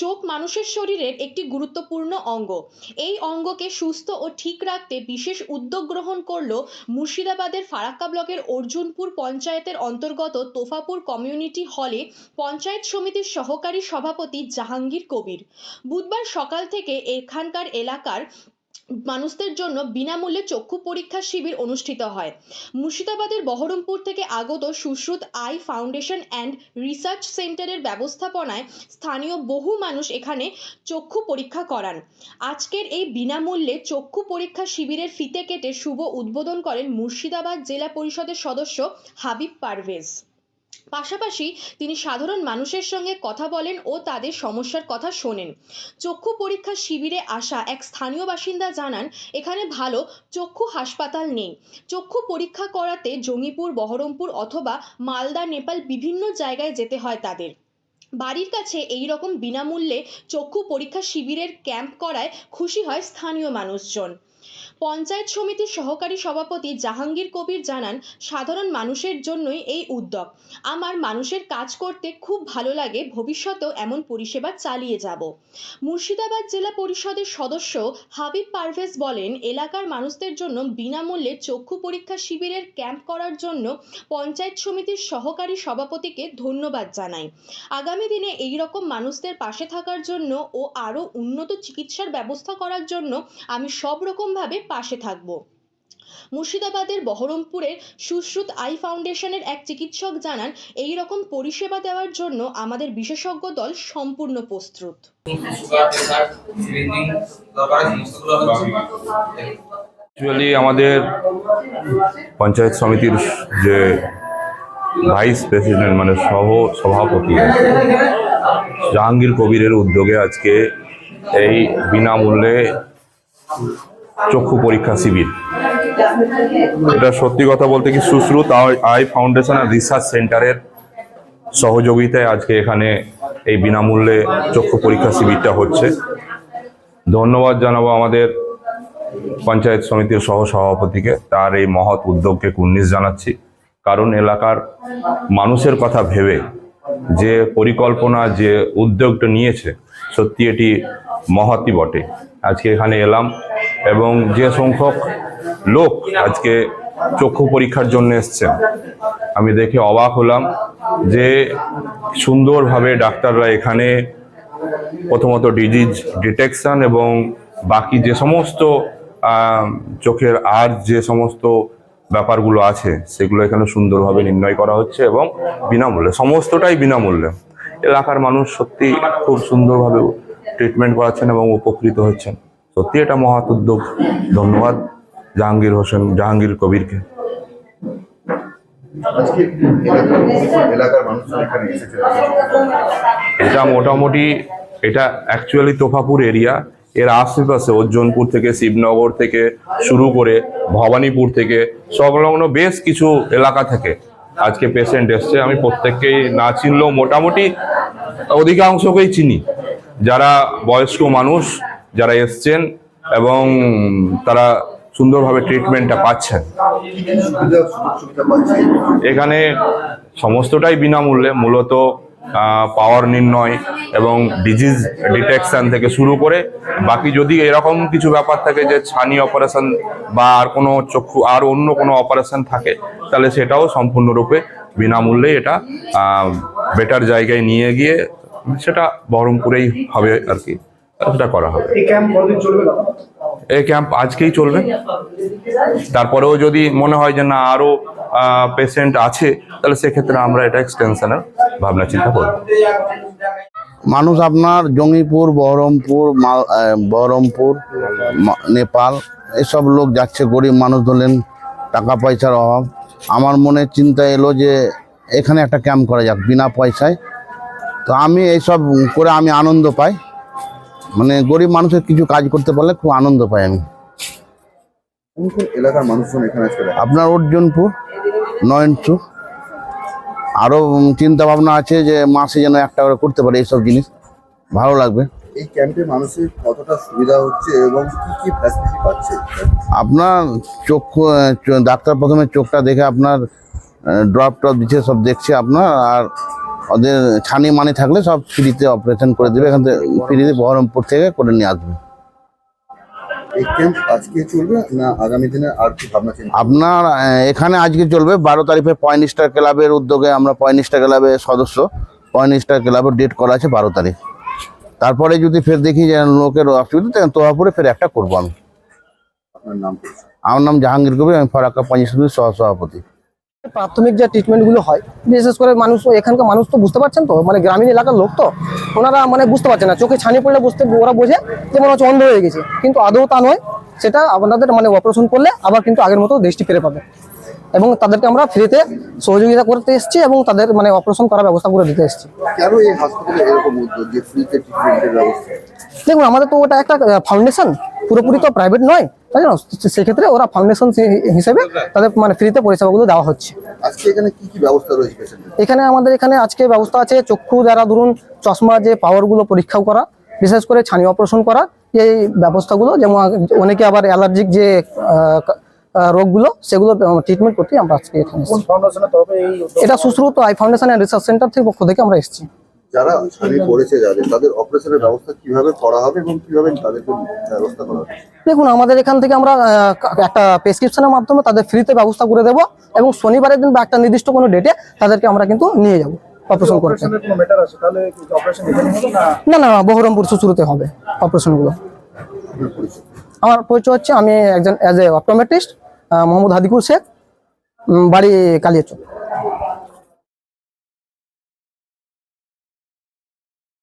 চোখ মানুষের শরীরের একটি গুরুত্বপূর্ণ অঙ্গ। এই অঙ্গকে সুস্থ ও ঠিক রাখতে বিশেষ উদ্যোগ গ্রহণ করল মুর্শিদাবাদের ফারাক্কা ব্লকের অর্জুনপুর পঞ্চায়েতের অন্তর্গত তোফাপুর কমিউনিটি হলে পঞ্চায়েত সমিতির সহকারী সভাপতি জাহাঙ্গীর কবির। বুধবার সকাল থেকে এখানকার এলাকার মানুষদের জন্য বিনামূল্যে চক্ষু পরীক্ষা শিবির অনুষ্ঠিত হয়। মুর্শিদাবাদের বহরমপুর থেকে আগত Sushruta eye foundation and research সেন্টারের ব্যবস্থাপনায় স্থানীয় বহু মানুষ এখানে চক্ষু পরীক্ষা করান। আজকের এই বিনামূল্যে চক্ষু পরীক্ষা শিবিরের ফিতে কেটে শুভ উদ্বোধন করেন মুর্শিদাবাদ জেলা পরিষদের সদস্য হাবিব পারভেজ। পাশাপাশি তিনি সাধারণ মানুষের সঙ্গে কথা বলেন ও তাদের সমস্যার কথা শোনেন। চক্ষু পরীক্ষা শিবিরে আসা এক স্থানীয় বাসিন্দা জানান, এখানে ভালো, চক্ষু হাসপাতাল নেই। চক্ষু পরীক্ষা করাতে জঙ্গিপুর, বহরমপুর অথবা মালদা, নেপাল বিভিন্ন জায়গায় যেতে হয় তাদের। বাড়ির কাছে এই রকম বিনামূল্যে চক্ষু পরীক্ষা শিবিরের ক্যাম্প করায় খুশি হয় স্থানীয় মানুষজন। পঞ্চায়েত সমিতির সহকারী সভাপতি জাহাঙ্গীর কবির জানান, সাধারণ মানুষের জন্যই এই উদ্যোগ। আমার মানুষের কাজ করতে খুব ভালো লাগে, ভবিষ্যতেও এমন পরিষেবা চালিয়ে যাব। মুর্শিদাবাদ জেলা পরিষদের সদস্য হাবিব পারভেজ বলেন, এলাকার মানুষদের জন্য বিনামূল্যে চক্ষু পরীক্ষা শিবিরের ক্যাম্প করার জন্য পঞ্চায়েত সমিতির সহকারী সভাপতিকে ধন্যবাদ জানাই। আগামী দিনে এই রকম মানুষদের পাশে থাকার জন্য ও আরও উন্নত চিকিৎসার ব্যবস্থা করার জন্য আমি সব রকমভাবে পাশে থাকব। মুর্শিদাবাদের বহরমপুরের সুশ্রুত আই ফাউন্ডেশনের এক চিকিৎসক জানান, এই রকম পরিষেবা দেওয়ার জন্য আমাদের বিশেষজ্ঞ দল সম্পূর্ণ প্রস্তুত। অ্যাকচুয়ালি আমাদের পঞ্চায়েত সমিতির যে ভাইস প্রেসিডেন্ট মানে সহ সভাপতি জাহাঙ্গীর কবিরের উদ্যোগে আজকে এই বিনামূল্যে চক্ষু পরীক্ষা শিবির। এটা সত্যি কথা বলতে কি সুশ্রুত আই- ফাউন্ডেশন আর রিসার্চ সেন্টারের সহযোগিতায় আজকে এখানে এই বিনামূল্যে চক্ষু পরীক্ষা শিবিরটা হচ্ছে। ধন্যবাদ জানাব আমাদের পঞ্চায়েত সমিতির সহ সভাপতিকে তার এই মহৎ উদ্যোগকে কুর্নিশ জানাচ্ছি। কারণ এলাকার মানুষের কথা ভেবে যে পরিকল্পনা, যে উদ্যোগটা নিয়েছে, সত্যি এটি মহৎই বটে। আজকে এখানে এলাম। এবং যে সংখ্যক লোক আজকে চক্ষু পরীক্ষার জন্য এসছেন, আমি দেখে অবাক হলাম যে সুন্দরভাবে ডাক্তাররা এখানে প্রথমত ডিজিজ ডিটেকশন এবং বাকি যে সমস্ত চোখের আর যে সমস্ত ব্যাপারগুলো আছে, সেগুলো এখানে সুন্দরভাবে নির্ণয় করা হচ্ছে এবং বিনামূল্যে, সমস্তটাই বিনামূল্যে। এলাকার মানুষ সত্যি খুব সুন্দরভাবে ট্রিটমেন্ট করাচ্ছেন এবং উপকৃত হচ্ছেন। সত্যি এটা মহৎ উদ্যোগ। ধন্যবাদ জাহাঙ্গীর হোসেন জাহাঙ্গীর কবিরকে। এটা মোটামুটি এটা অ্যাকচুয়ালি তোফাপুর এরিয়া এর আশেপাশে অর্জুনপুর থেকে শিবনগর থেকে শুরু করে ভবানীপুর থেকে সংলগ্ন বেশ কিছু এলাকা থেকে আজকে পেশেন্ট এসছে। আমি প্রত্যেককেই না চিনলেও মোটামুটি অধিকাংশকেই চিনি। যারা বয়স্ক মানুষ যারা এসছেন এবং তারা সুন্দরভাবে ট্রিটমেন্টটা পাচ্ছেন। এখানে সমস্তটাই বিনামূল্যে, মূলত পাওয়ার নির্ণয় এবং ডিজিজ ডিটেকশান থেকে শুরু করে, বাকি যদি এরকম কিছু ব্যাপার থাকে যে ছানি অপারেশন বা আর কোনো চক্ষু, আর অন্য কোনো অপারেশন থাকে, তাহলে সেটাও সম্পূর্ণরূপে বিনামূল্যে এটা বেটার জায়গায় নিয়ে গিয়ে, সেটা বহরমপুরেই হবে আর কি। সেটা করা হবে। এই ক্যাম্প কতদিন চলবে এই ক্যাম্প আজকেই চলবে। তারপরেও যদি মনে হয় যে না আরও পেশেন্ট আছে তাহলে সেক্ষেত্রে আমরা এটা এক্সটেনশনের ভাবনা চিন্তা করব। মানুষ আপনার জঙ্গিপুর বহরমপুর মাল- বহরমপুর নেপাল এসব লোক যাচ্ছে গরিব মানুষ ধরলেন টাকা পয়সার অভাব। আমার মনে চিন্তা এলো যে এখানে একটা ক্যাম্প করা যাক বিনা পয়সায়। তো আমি এইসব করে আমি আনন্দ পাই। মানে গরিব মানুষের কিছু কাজ করতে পারলে খুব আনন্দ পাই আমি। এলাকার মানুষজন এখানে আপনার অর্জুনপুর নয়নচু আরও চিন্তা ভাবনা আছে যে মাসে যেন একটা করে করতে পারে এইসব জিনিস। ভালো লাগবে। এই ক্যাম্পে মানুষের কতটা সুবিধা হচ্ছে এবং কি কি ফ্যাসিলিটি পাচ্ছে? আপনার চক্ষু ডাক্তার প্রথমে চোখটা দেখে আপনার ড্রপ টপ দিচ্ছে সব দেখছে আপনার আর ওদের ছানি মানি থাকলে সব ফ্রিতে অপারেশন করে দেবে এখান থেকে ফ্রিতে বহরমপুর থেকে করে নিয়ে আসবে। এই ক্যাম্প আজকে চলবে না আগামী দিনে আর কি ভাবনা চিন্তা? আপনার এখানে আজকে চলবে বারো তারিখে পয়েন্ট স্টার ক্লাবের উদ্যোগে আমরা পয়েন্ট স্টার ক্লাবের সদস্য পয়েন্ট স্টার ক্লাবের ডেট করা আছে বারো তারিখ। তারপরে যদি ফের দেখি যে লোকের অসুবিধা তখন তোহাপুরে ফের একটা করব আমি। আপনার নাম আমার নাম জাহাঙ্গীর কবির আমি ফরাক্কা পঞ্চায়েত সহ সভাপতি প্রাথমিক যে ট্রিটমেন্টগুলো হয় বিশেষ করে মানুষ এখানকার মানুষ তো বুঝতে পারছেন তো মানে গ্রামীণ এলাকার লোক তো ওনারা মানে বুঝতে পারছে না। চোখে ছানি পড়লে বুঝতে ওরা বোঝে যে মনে হচ্ছে অন্ধ হয়ে গেছে। কিন্তু আদৌ তা নয় সেটা আপনাদের মানে অপারেশন করলে আবার কিন্তু আগের মতো দৃষ্টি ফিরে পাবে। এবং তাদেরকে আমরা ফ্রিতে সহযোগিতা করতে এসেছি এবং তাদের মানে অপারেশন করার ব্যবস্থা করে দিতে এসেছি। দেখুন আমাদের তো ওটা একটা ফাউন্ডেশন পুরোপুরি তো প্রাইভেট নয়। তাই না? সেক্ষেত্রে ওরা ফাউন্ডেশন হিসেবে তাদের মানে ফ্রিতে পরিষেবাগুলো দেওয়া হচ্ছে। আজকে এখানে কি কি ব্যবস্থা রয়েছে এখানে আমাদের এখানে আজকে ব্যবস্থা আছে চক্ষু দ্বারা ধরুন চশমা যে পাওয়ারগুলো পরীক্ষা করা বিশেষ করে ছানি অপারেশন করা এই ব্যবস্থাগুলো যেমন অনেকে আবার অ্যালার্জিক যে রোগগুলো সেগুলো ট্রিটমেন্ট করতে আমরা আজকে এখানে এটা Sushruta eye foundation and research centre থেকে পক্ষ থেকে আমরা এসেছি। যারা ছানি পড়েছে যাদের তাদের অপারেশনের ব্যবস্থা কীভাবে করা হবে এবং কীভাবে তাদেরকে ব্যবস্থা করা হবে? দেখুন আমাদের এখান থেকে আমরা একটা প্রেসক্রিপশনের মাধ্যমে তাদের ফ্রিতে ব্যবস্থা করে দেবো এবং শনিবারের দিন বা একটা নির্দিষ্ট কোনো ডেটে তাদেরকে আমরা কিন্তু নিয়ে যাব অপারেশন করতে। না? না বহরমপুর সুশ্রুতে হবে অপারেশনগুলো আমার পরিচয় হচ্ছে আমি একজন as a optometrist Mohammad Hadikur Sheikh বাড়ি কালিয়াচক।